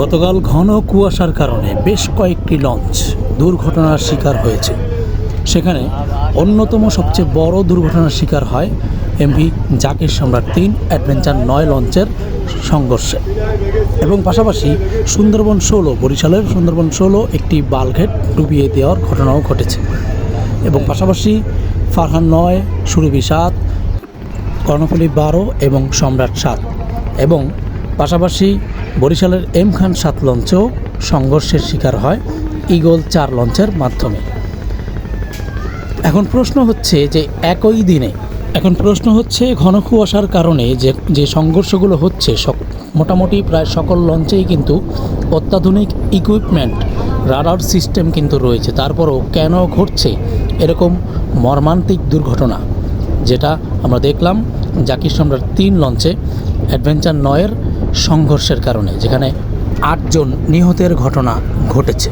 গতকাল ঘন কুয়াশার কারণে বেশ কয়েকটি লঞ্চ দুর্ঘটনার শিকার হয়েছে। সেখানে অন্যতম সবচেয়ে বড় দুর্ঘটনার শিকার হয় এমভি জাকির সম্রাট তিন অ্যাডভেঞ্চার নয় লঞ্চের সংঘর্ষে। এবং পাশাপাশি সুন্দরবন ষোলো, বরিশালের সুন্দরবন ষোলো একটি বালঘেট ডুবিয়ে দেওয়ার ঘটনাও ঘটেছে। এবং পাশাপাশি ফারহান নয়, সুরভি সাত, কর্ণফুলী বারো এবং সম্রাট সাত। এবং পাশাপাশি বরিশালের এম খান সাত লঞ্চেও সংঘর্ষের শিকার হয় ইগল চার লঞ্চের মাধ্যমে। এখন প্রশ্ন হচ্ছে যে একই দিনে, এখন প্রশ্ন হচ্ছে ঘন কুয়াশার কারণে যে যে সংঘর্ষগুলো হচ্ছে মোটামুটি প্রায় সকল লঞ্চেই কিন্তু অত্যাধুনিক ইকুইপমেন্ট রাডার সিস্টেম কিন্তু রয়েছে। তারপরও কেন ঘটছে এরকম মর্মান্তিক দুর্ঘটনা? যেটা আমরা দেখলাম জাকির সম্রাট তিন লঞ্চে অ্যাডভেঞ্চার নয়ের সংঘর্ষের কারণে যেখানে আটজন নিহতের ঘটনা ঘটেছে।